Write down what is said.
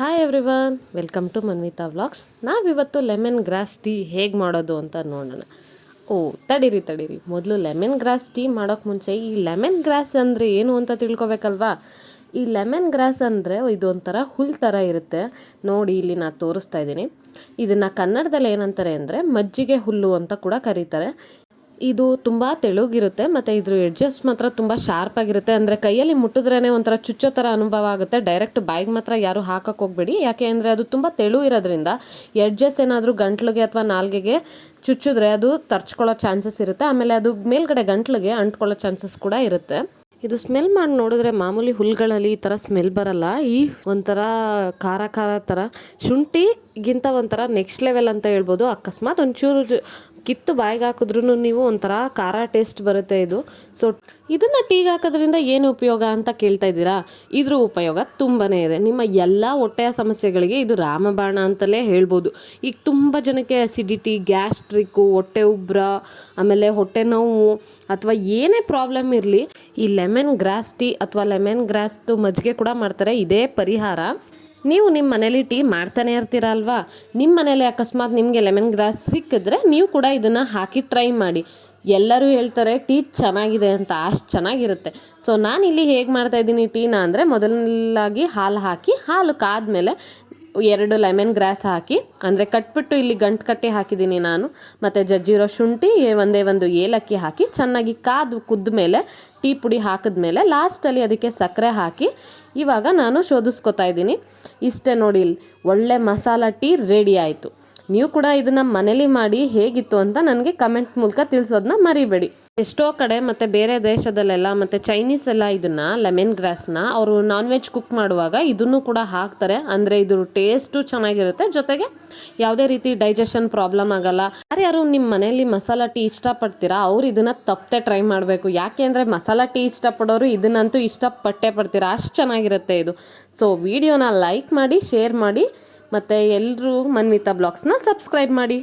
Hi everyone welcome to Manvitha vlogs ನಾವಿವತ್ತು lemon grass tea ಹೇಗೆ ಮಾಡೋದು ಅಂತ ನೋಡೋಣ. ಓ, ತಡೀರಿ ತಡೀರಿ. ಮೊದಲು ಲೆಮನ್ ಗ್ರಾಸ್ ಟೀ ಮಾಡೋಕ್ಕೆ ಮುಂಚೆ ಈ ಲೆಮನ್ ಗ್ರಾಸ್ ಅಂದರೆ ಏನು ಅಂತ ತಿಳ್ಕೊಬೇಕಲ್ವಾ? ಈ ಲೆಮನ್ ಗ್ರಾಸ್ ಅಂದರೆ ಇದೊಂಥರ ಹುಲ್ ಥರ ಇರುತ್ತೆ. ನೋಡಿ, ಇಲ್ಲಿ ನಾನು ತೋರಿಸ್ತಾ ಇದ್ದೀನಿ. ಇದನ್ನು ಕನ್ನಡದಲ್ಲಿ ಏನಂತಾರೆ ಅಂದರೆ ಮಜ್ಜಿಗೆ ಹುಲ್ಲು ಅಂತ ಕೂಡ ಕರೀತಾರೆ. ಇದು ತುಂಬ ತೆಳುಗಿರುತ್ತೆ, ಮತ್ತು ಇದ್ರ ಎಡ್ಜಸ್ ಮಾತ್ರ ತುಂಬ ಶಾರ್ಪ್ ಆಗಿರುತ್ತೆ. ಅಂದರೆ ಕೈಯಲ್ಲಿ ಮುಟ್ಟಿದ್ರೇ ಒಂಥರ ಚುಚ್ಚೋ ಥರ ಅನುಭವ ಆಗುತ್ತೆ. ಡೈರೆಕ್ಟ್ ಬಾಯಿಗೆ ಮಾತ್ರ ಯಾರು ಹಾಕಕ್ಕೆ ಹೋಗಬೇಡಿ. ಯಾಕೆ ಅಂದರೆ ಅದು ತುಂಬ ತೆಳು ಇರೋದ್ರಿಂದ ಎಡ್ಜಸ್ ಏನಾದರೂ ಗಂಟ್ಲಿಗೆ ಅಥವಾ ನಾಲ್ಗೆಗೆ ಚುಚ್ಚಿದ್ರೆ ಅದು ತರ್ಚ್ಕೊಳ್ಳೋ ಚಾನ್ಸಸ್ ಇರುತ್ತೆ. ಆಮೇಲೆ ಅದು ಮೇಲ್ಗಡೆ ಗಂಟ್ಲಿಗೆ ಅಂಟ್ಕೊಳ್ಳೋ ಚಾನ್ಸಸ್ ಕೂಡ ಇರುತ್ತೆ. ಇದು ಸ್ಮೆಲ್ ಮಾಡಿ ನೋಡಿದ್ರೆ ಮಾಮೂಲಿ ಹುಲ್ಗಳಲ್ಲಿ ಈ ಥರ ಸ್ಮೆಲ್ ಬರಲ್ಲ. ಈ ಒಂಥರ ಖಾರ ಖಾರ ಥರ ಶುಂಠಿಗಿಂತ ಒಂಥರ ನೆಕ್ಸ್ಟ್ ಲೆವೆಲ್ ಅಂತ ಹೇಳ್ಬೋದು. ಅಕಸ್ಮಾತ್ ಒಂಚೂರು ಕಿತ್ತು ಬಾಯಿಗೆ ಹಾಕಿದ್ರೂ ನೀವು ಒಂಥರ ಖಾರ ಟೇಸ್ಟ್ ಬರುತ್ತೆ ಇದು. ಸೊ ಇದನ್ನು ಟೀಗೆ ಹಾಕೋದ್ರಿಂದ ಏನು ಉಪಯೋಗ ಅಂತ ಕೇಳ್ತಾ ಇದ್ದೀರಾ? ಇದ್ರ ಉಪಯೋಗ ತುಂಬಾ ಇದೆ. ನಿಮ್ಮ ಎಲ್ಲ ಹೊಟ್ಟೆಯ ಸಮಸ್ಯೆಗಳಿಗೆ ಇದು ರಾಮಬಾಣ ಅಂತಲೇ ಹೇಳ್ಬೋದು. ಈಗ ತುಂಬ ಜನಕ್ಕೆ ಅಸಿಡಿಟಿ ಗ್ಯಾಸ್ಟ್ರಿಕ್ಕು ಹೊಟ್ಟೆ ಉಬ್ಬರ ಆಮೇಲೆ ಹೊಟ್ಟೆ ನೋವು ಅಥವಾ ಏನೇ ಪ್ರಾಬ್ಲಮ್ ಇರಲಿ, ಈ ಲೆಮನ್ ಗ್ರಾಸ್ ಟೀ ಅಥವಾ ಲೆಮನ್ ಗ್ರಾಸ್ದು ಮಜ್ಜಿಗೆ ಕೂಡ ಮಾಡ್ತಾರೆ. ಇದೇ ಪರಿಹಾರ. ನೀವು ನಿಮ್ಮ ಮನೇಲಿ ಟೀ ಮಾಡ್ತಾನೆ ಇರ್ತೀರ ಅಲ್ವಾ? ನಿಮ್ಮ ಮನೇಲಿ ಅಕಸ್ಮಾತ್ ನಿಮಗೆ ಲೆಮನ್ ಗ್ರಾಸ್ ಸಿಕ್ಕಿದ್ರೆ ನೀವು ಕೂಡ ಇದನ್ನು ಹಾಕಿ ಟ್ರೈ ಮಾಡಿ. ಎಲ್ಲರೂ ಹೇಳ್ತಾರೆ, ಟೀ ಚೆನ್ನಾಗಿದೆ ಅಂತ, ಅಷ್ಟು ಚೆನ್ನಾಗಿರುತ್ತೆ. ಸೊ ನಾನು ಇಲ್ಲಿ ಹೇಗೆ ಮಾಡ್ತಾ ಇದ್ದೀನಿ ಟೀನ ಅಂದರೆ ಮೊದಲಾಗಿ ಹಾಲು ಹಾಕಿ ಹಾಲು ಕಾದ್ಮೇಲೆ ಎರಡು ಲೆಮನ್ ಗ್ರಾಸ್ ಹಾಕಿ, ಅಂದರೆ ಕಟ್ಬಿಟ್ಟು ಇಲ್ಲಿ ಗಂಟು ಕಟ್ಟಿ ಹಾಕಿದ್ದೀನಿ ನಾನು, ಮತ್ತು ಜಜ್ಜಿರೋ ಶುಂಠಿ, ಒಂದೇ ಒಂದು ಏಲಕ್ಕಿ ಹಾಕಿ, ಚೆನ್ನಾಗಿ ಕಾದು ಕುದ್ದ ಮೇಲೆ, ಟೀ ಪುಡಿ ಹಾಕಿದ್ಮೇಲೆ ಲಾಸ್ಟಲ್ಲಿ ಅದಕ್ಕೆ ಸಕ್ಕರೆ ಹಾಕಿ, ಇವಾಗ ನಾನು ಶೋಧಿಸ್ಕೊತಾ ಇದ್ದೀನಿ. ಇಷ್ಟೇ ನೋಡಿ ಒಳ್ಳೆ ಮಸಾಲ ಟೀ ರೆಡಿ ಆಯಿತು. ನೀವು ಕೂಡ ಇದನ್ನು ಮನೇಲಿ ಮಾಡಿ ಹೇಗಿತ್ತು ಅಂತ ನನಗೆ ಕಮೆಂಟ್ ಮೂಲಕ ತಿಳಿಸೋದನ್ನ ಮರಿಬೇಡಿ. ಎಷ್ಟೋ ಕಡೆ ಮತ್ತು ಬೇರೆ ದೇಶದಲ್ಲೆಲ್ಲ ಮತ್ತು ಚೈನೀಸ್ ಎಲ್ಲ ಇದನ್ನು ಲೆಮನ್ ಗ್ರಾಸ್ನ ಅವರು ನಾನ್ ವೆಜ್ ಕುಕ್ ಮಾಡುವಾಗ ಇದನ್ನು ಕೂಡ ಹಾಕ್ತಾರೆ. ಅಂದರೆ ಇದ್ರ ಟೇಸ್ಟು ಚೆನ್ನಾಗಿರುತ್ತೆ. ಜೊತೆಗೆ ಯಾವುದೇ ರೀತಿ ಡೈಜೆಷನ್ ಪ್ರಾಬ್ಲಮ್ ಆಗಲ್ಲ. ಯಾರ್ಯಾರು ನಿಮ್ಮ ಮನೆಯಲ್ಲಿ ಮಸಾಲ ಟೀ ಇಷ್ಟಪಡ್ತೀರಾ, ಅವ್ರು ಇದನ್ನು ತಪ್ಪದೆ ಟ್ರೈ ಮಾಡಬೇಕು. ಯಾಕೆ ಅಂದರೆ ಮಸಾಲ ಟೀ ಇಷ್ಟಪಡೋರು ಇದನ್ನಂತೂ ಇಷ್ಟಪಟ್ಟೆ ಪಡ್ತೀರಾ. ಅಷ್ಟು ಚೆನ್ನಾಗಿರುತ್ತೆ ಇದು. ಸೊ ವಿಡಿಯೋನ ಲೈಕ್ ಮಾಡಿ ಶೇರ್ ಮಾಡಿ, ಮತ್ತು ಎಲ್ಲರೂ ಮನ್ವಿತಾ ಬ್ಲಾಗ್ಸ್ನ ಸಬ್ಸ್ಕ್ರೈಬ್ ಮಾಡಿ.